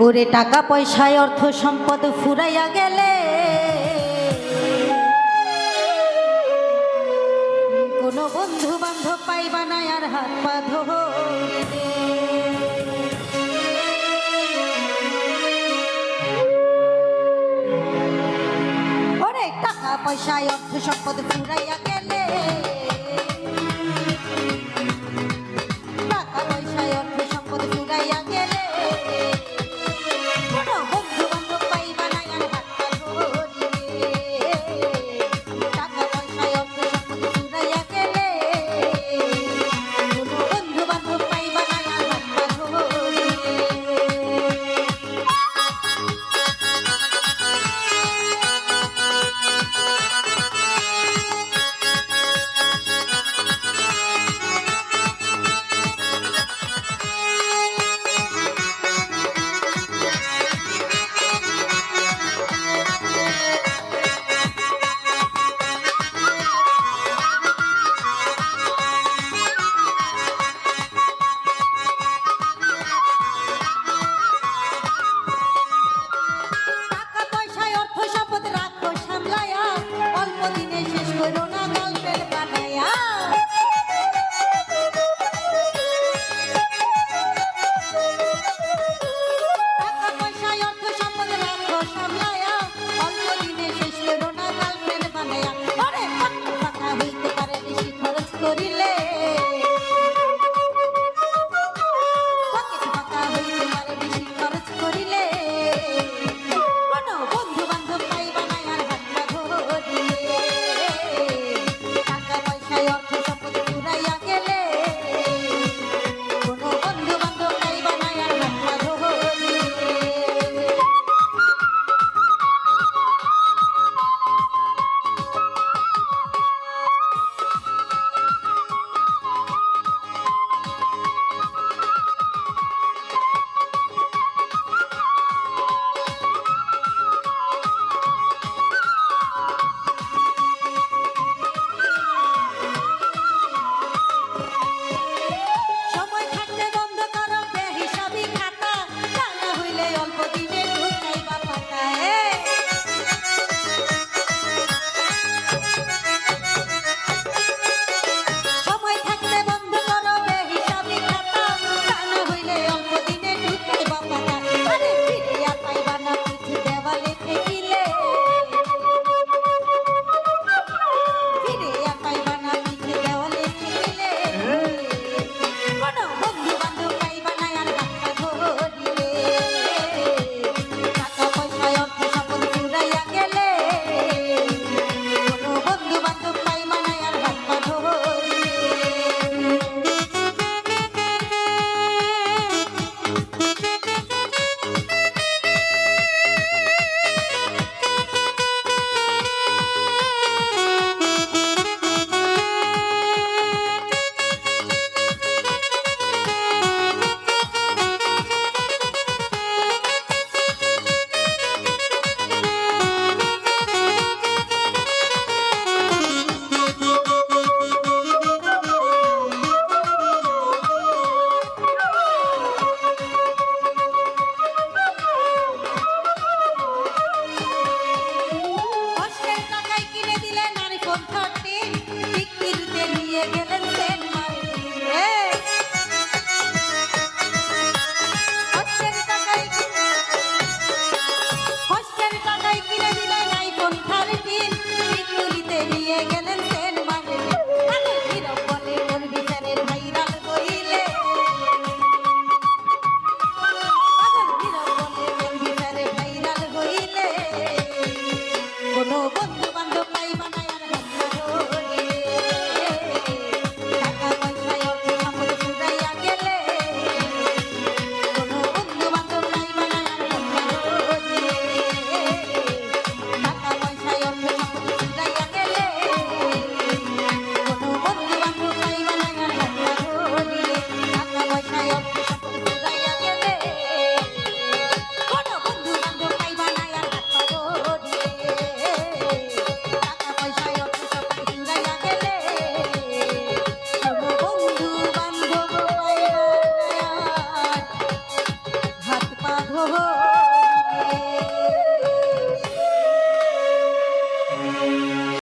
ওরে টাকা পয়সায় অর্থ সম্পদ ফুরাইয়া গেলে। কোনো বন্ধু বান্ধব পাইবা না আর হাত পা ওরে টাকা পয়সায় অর্থ সম্পদ ফুরাইয়া গেলে। 我